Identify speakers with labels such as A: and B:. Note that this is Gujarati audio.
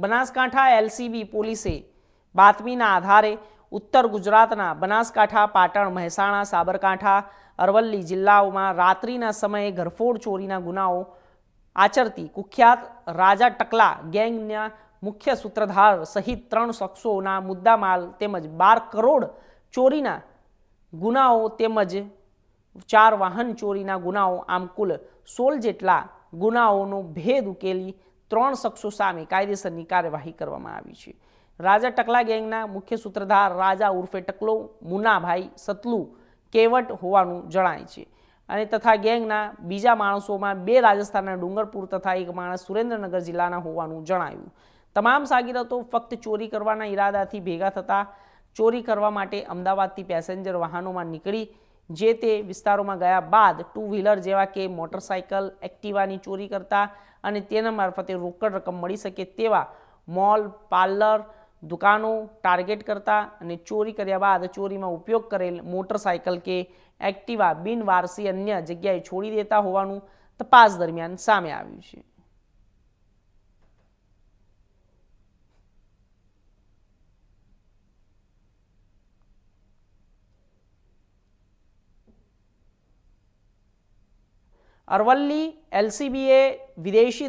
A: બનાસકાંઠા એલસીબી પોલીસે બાતમીના આધારે ઉત્તર ગુજરાતના બનાસકાંઠા, પાટણ, મહેસાણા, સાબરકાંઠા, અરવલ્લી જિલ્લાઓમાં રાત્રિના સમયે ઘરફોડ ચોરીના ગુનાઓ આચરતી કુખ્યાત રાજા ટકલા ગેંગના મુખ્ય સૂત્રધાર સહિત ત્રણ શખ્સોના મુદ્દામાલ તેમજ બાર કરોડ ચોરીના ગુનાઓ તેમજ ચાર વાહન ચોરીના ગુનાઓ, આમ કુલ સોળ જેટલા ગુનાઓનો ભેદ ઉકેલી ત્રણ શખ્સો સામે કાયદેસરની કાર્યવાહી કરવામાં આવી છે. રાજા ટકલા ગેંગના મુખ્ય સૂત્રધાર રાજા ઉર્ફે ટકલો મુનાભાઈ સતલુ, કેવટ હોવાનું જણાય છે. અને તથા ગેંગના બીજા માણસોમાં બે રાજસ્થાનના ડુંગરપુર તથા એક માણસ સુરેન્દ્રનગર જિલ્લાના હોવાનું જણાયું. તમામ સાગીરતો ફક્ત ચોરી કરવાના ઈરાદાથી ભેગા થતા, ચોરી કરવા માટે અમદાવાદથી પેસેન્જર વાહનોમાં નીકળી જે તે વિસ્તારોમાં ગયા બાદ ટુ વ્હીલર જેવા કે મોટરસાયકલ એક્ટિવાની ચોરી કરતા અને તેના મારફતે રોકડ રકમ મળી શકે તેવા મોલ પાર્લર દુકાનો ટાર્ગેટ કરતા અને ચોરી કર્યા બાદ ચોરીમાં ઉપયોગ કરેલ મોટરસાયકલ કે એક્ટિવા બિનવારસી અન્ય જગ્યાએ છોડી દેતા હોવાનું તપાસ દરમિયાન સામે આવ્યું છે. અરવલ્લી એલસીબીએ વિદેશી